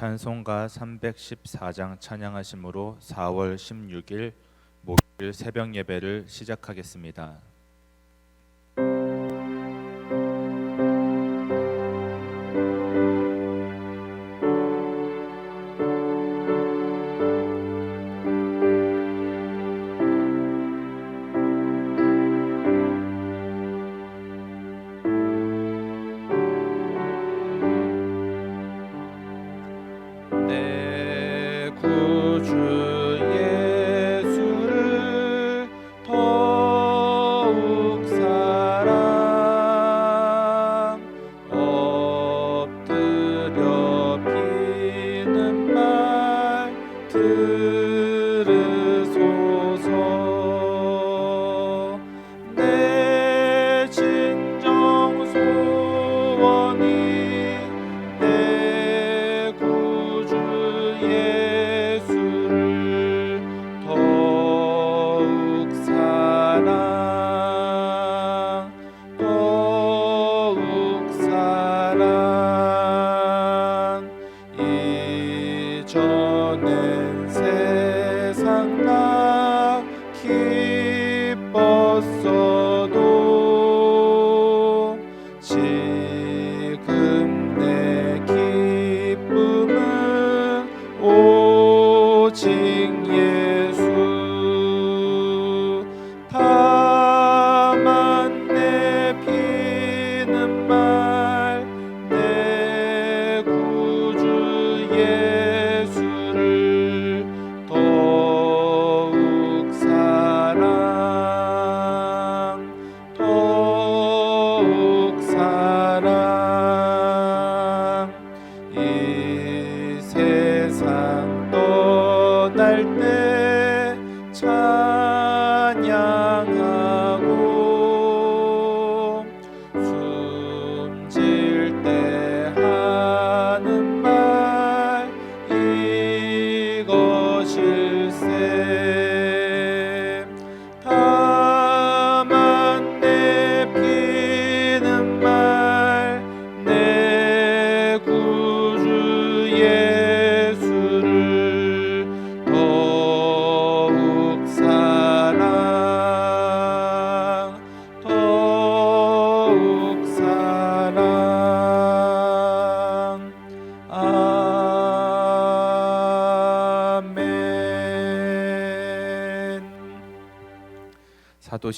찬송가 314장 찬양하심으로 4월 16일 목요일 새벽 예배를 시작하겠습니다.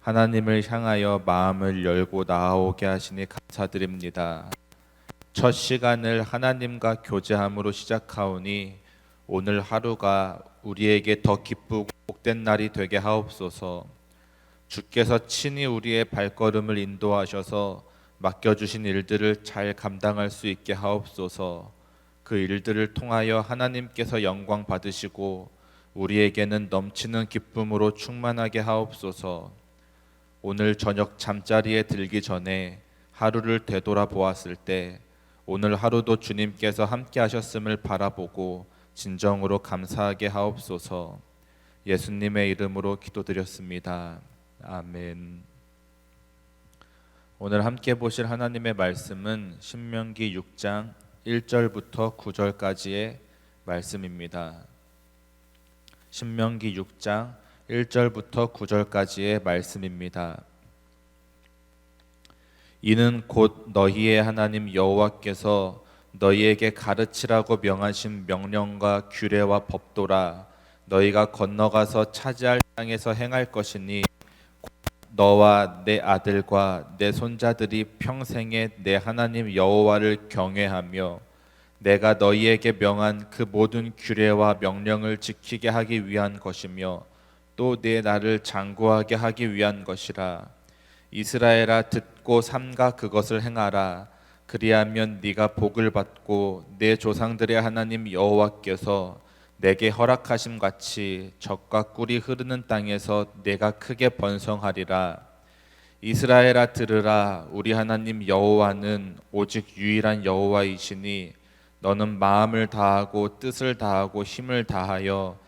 하나님을 향하여 마음을 열고 나아오게 하시니 감사드립니다. 첫 시간을 하나님과 교제함으로 시작하오니 오늘 하루가 우리에게 더 기쁘고 복된 날이 되게 하옵소서. 주께서 친히 우리의 발걸음을 인도하셔서 맡겨주신 일들을 잘 감당할 수 있게 하옵소서. 그 일들을 통하여 하나님께서 영광 받으시고 우리에게는 넘치는 기쁨으로 충만하게 하옵소서. 오늘 저녁 잠자리에 들기 전에 하루를 되돌아보았을 때 오늘 하루도 주님께서 함께 하셨음을 바라보고 진정으로 감사하게 하옵소서. 예수님의 이름으로 기도드렸습니다. 아멘. 오늘 함께 보실 하나님의 말씀은 신명기 6장 1절부터 9절까지의 말씀입니다. 신명기 6장 1절부터 9절까지의 말씀입니다. 이는 곧 너희의 하나님 여호와께서 너희에게 가르치라고 명하신 명령과 규례와 법도라 너희가 건너가서 차지할 땅에서 행할 것이니 곧 너와 내 아들과 내 손자들이 평생에 내 하나님 여호와를 경외하며 내가 너희에게 명한 그 모든 규례와 명령을 지키게 하기 위한 것이며 또 내 나를 장구하게 하기 위한 것이라. 이스라엘아 듣고 삼가 그것을 행하라. 그리하면 네가 복을 받고 내 조상들의 하나님 여호와께서 내게 허락하심 같이 적과 꿀이 흐르는 땅에서 내가 크게 번성하리라. 이스라엘아 들으라. 우리 하나님 여호와는 오직 유일한 여호와이시니 너는 마음을 다하고 뜻을 다하고 힘을 다하여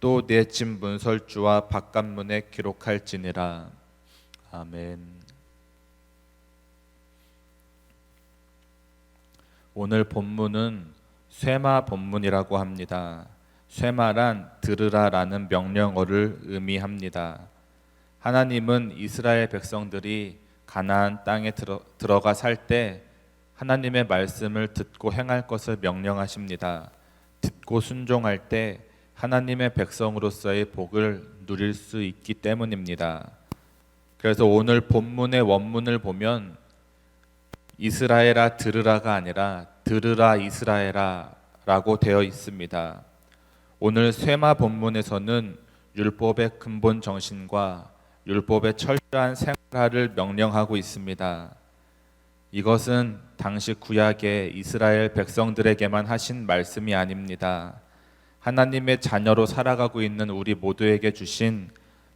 또내집 문설주와 바깥문에 기록할지니라 아멘. 오늘 본문은 쇠마 본문이라고 합니다. 쇠마란 들으라라는 명령어를 의미합니다. 하나님은 이스라엘 백성들이 가나안 땅에 들어, 들어가 살 때 하나님의 말씀을 듣고 행할 것을 명령하십니다. 듣고 순종할 때 하나님의 백성으로서의 복을 누릴 수 있기 때문입니다. 그래서 오늘 본문의 원문을 보면 이스라엘아 들으라가 아니라 들으라 이스라엘아라고 되어 있습니다. 오늘 쇠마 본문에서는 율법의 근본 정신과 율법의 철저한 생활을 명령하고 있습니다. 이것은 당시 구약의 이스라엘 백성들에게만 하신 말씀이 아닙니다. 하나님의 자녀로 살아가고 있는 우리 모두에게 주신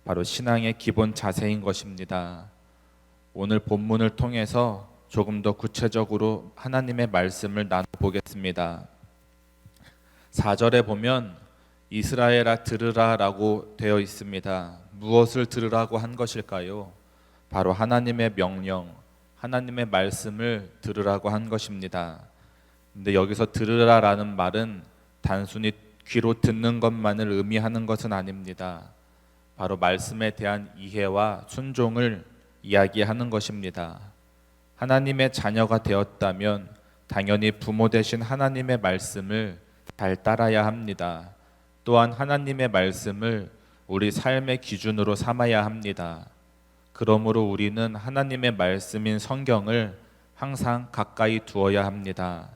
바로 신앙의 기본 자세인 것입니다. 오늘 본문을 통해서 조금 더 구체적으로 하나님의 말씀을 나눠보겠습니다. 4절에 보면 이스라엘아 들으라라고 되어 있습니다. 무엇을 들으라고 한 것일까요? 바로 하나님의 명령, 하나님의 말씀을 들으라고 한 것입니다. 근데 여기서 들으라라는 말은 단순히 귀로 듣는 것만을 의미하는 것은 아닙니다. 바로 말씀에 대한 이해와 순종을 이야기하는 것입니다. 하나님의 자녀가 되었다면 당연히 부모 되신 하나님의 말씀을 잘 따라야 합니다. 또한 하나님의 말씀을 우리 삶의 기준으로 삼아야 합니다. 그러므로 우리는 하나님의 말씀인 성경을 항상 가까이 두어야 합니다.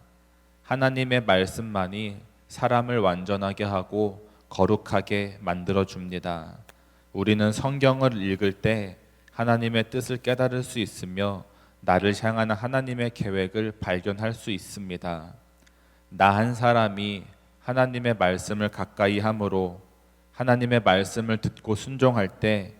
하나님의 말씀만이 사람을 완전하게 하고 거룩하게 만들어 줍니다. 우리는 성경을 읽을 때 하나님의 뜻을 깨달을 수 있으며 나를 향하는 하나님의 계획을 발견할 수 있습니다. 나 한 사람이 하나님의 말씀을 가까이 함으로 하나님의 말씀을 듣고 순종할 때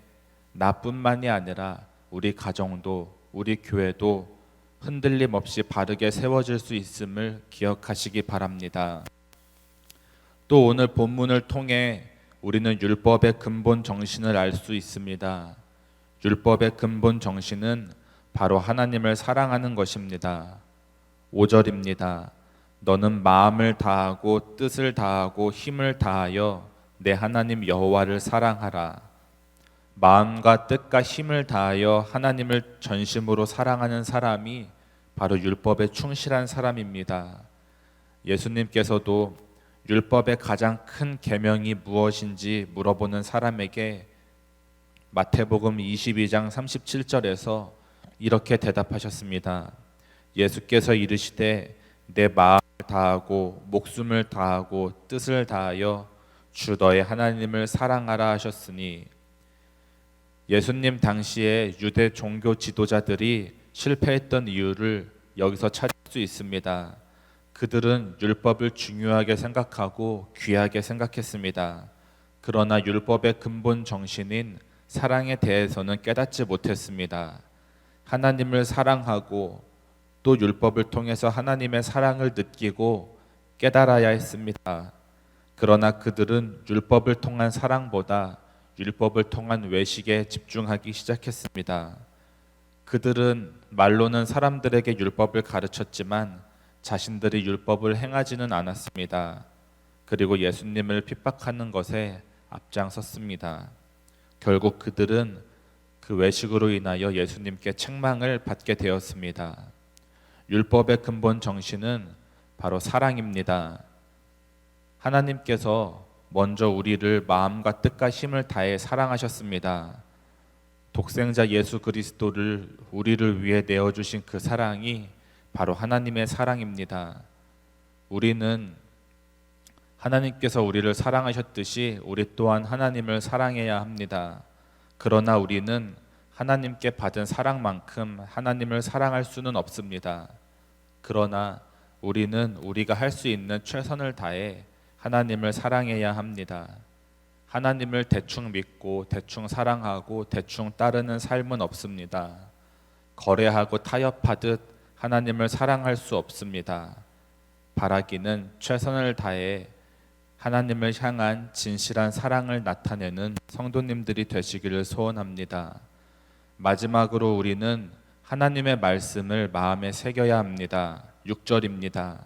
나뿐만이 아니라 우리 가정도 우리 교회도 흔들림 없이 바르게 세워질 수 있음을 기억하시기 바랍니다. 또 오늘 본문을 통해 우리는 율법의 근본 정신을 알 수 있습니다. 율법의 근본 정신은 바로 하나님을 사랑하는 것입니다. 5절입니다. 너는 마음을 다하고 뜻을 다하고 힘을 다하여 내 하나님 여호와를 사랑하라. 마음과 뜻과 힘을 다하여 하나님을 전심으로 사랑하는 사람이 바로 율법에 충실한 사람입니다. 예수님께서도 율법의 가장 큰 계명이 무엇인지 물어보는 사람에게 마태복음 22장 37절에서 이렇게 대답하셨습니다. 예수께서 이르시되 내 마음을 다하고 목숨을 다하고 뜻을 다하여 주 너의 하나님을 사랑하라 하셨으니 예수님 당시에 유대 종교 지도자들이 실패했던 이유를 여기서 찾을 수 있습니다. 그들은 율법을 중요하게 생각하고 귀하게 생각했습니다. 그러나 율법의 근본 정신인 사랑에 대해서는 깨닫지 못했습니다. 하나님을 사랑하고 또 율법을 통해서 하나님의 사랑을 느끼고 깨달아야 했습니다. 그러나 그들은 율법을 통한 사랑보다 율법을 통한 외식에 집중하기 시작했습니다. 그들은 말로는 사람들에게 율법을 가르쳤지만 자신들이 율법을 행하지는 않았습니다. 그리고 예수님을 핍박하는 것에 앞장섰습니다. 결국 그들은 그 외식으로 인하여 예수님께 책망을 받게 되었습니다. 율법의 근본 정신은 바로 사랑입니다. 하나님께서 먼저 우리를 마음과 뜻과 힘을 다해 사랑하셨습니다. 독생자 예수 그리스도를 우리를 위해 내어 주신 그 사랑이 바로 하나님의 사랑입니다. 우리는 하나님께서 우리를 사랑하셨듯이 우리 또한 하나님을 사랑해야 합니다. 그러나 우리는 하나님께 받은 사랑만큼 하나님을 사랑할 수는 없습니다. 그러나 우리는 우리가 할 수 있는 최선을 다해 하나님을 사랑해야 합니다. 하나님을 대충 믿고 대충 사랑하고 대충 따르는 삶은 없습니다. 거래하고 타협하듯 하나님을 사랑할 수 없습니다. 바라기는 최선을 다해 하나님을 향한 진실한 사랑을 나타내는 성도님들이 되시기를 소원합니다. 마지막으로 우리는 하나님의 말씀을 마음에 새겨야 합니다. 6절입니다.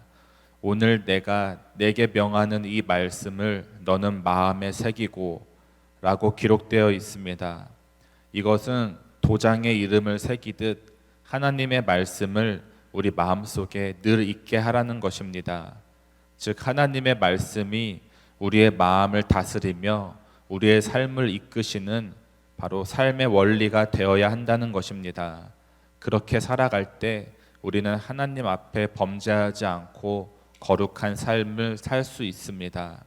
오늘 내가 내게 명하는 이 말씀을 너는 마음에 새기고 라고 기록되어 있습니다. 이것은 도장에 이름을 새기듯 하나님의 말씀을 우리 마음속에 늘 있게 하라는 것입니다. 즉 하나님의 말씀이 우리의 마음을 다스리며 우리의 삶을 이끄시는 바로 삶의 원리가 되어야 한다는 것입니다. 그렇게 살아갈 때 우리는 하나님 앞에 범죄하지 않고 거룩한 삶을 살 수 있습니다.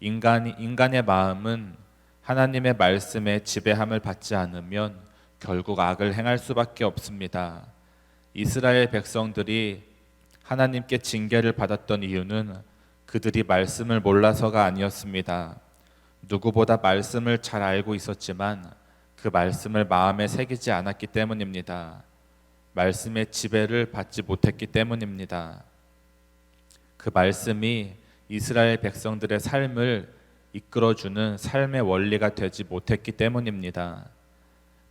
인간 인간의 마음은 하나님의 말씀에 지배함을 받지 않으면 결국 악을 행할 수밖에 없습니다. 이스라엘 백성들이 하나님께 징계를 받았던 이유는 그들이 말씀을 몰라서가 아니었습니다. 누구보다 말씀을 잘 알고 있었지만 그 말씀을 마음에 새기지 않았기 때문입니다. 말씀의 지배를 받지 못했기 때문입니다. 그 말씀이 이스라엘 백성들의 삶을 이끌어주는 삶의 원리가 되지 못했기 때문입니다.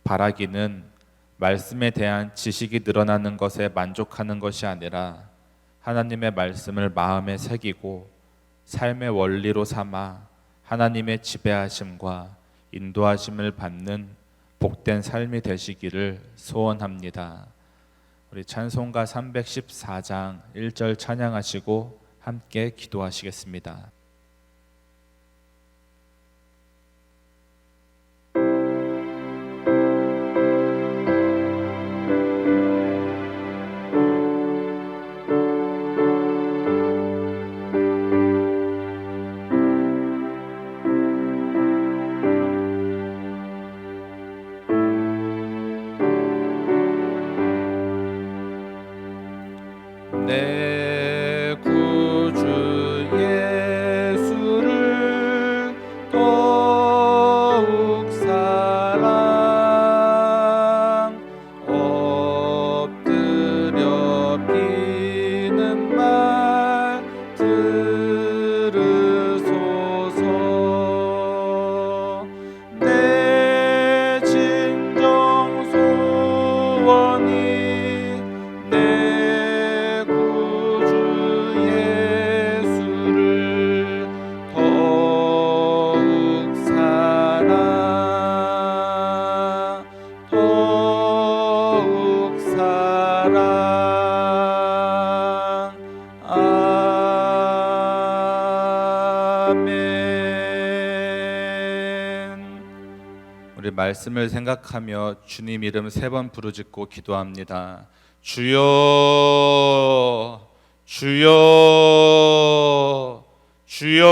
바라기는 말씀에 대한 지식이 늘어나는 것에 만족하는 것이 아니라 하나님의 말씀을 마음에 새기고 삶의 원리로 삼아 하나님의 지배하심과 인도하심을 받는 복된 삶이 되시기를 소원합니다. 우리 찬송가 314장 1절 찬양하시고 함께 기도하시겠습니다. 말씀을 생각하며 주님 이름 세 번 부르짖고 기도합니다. 주여, 주여, 주여.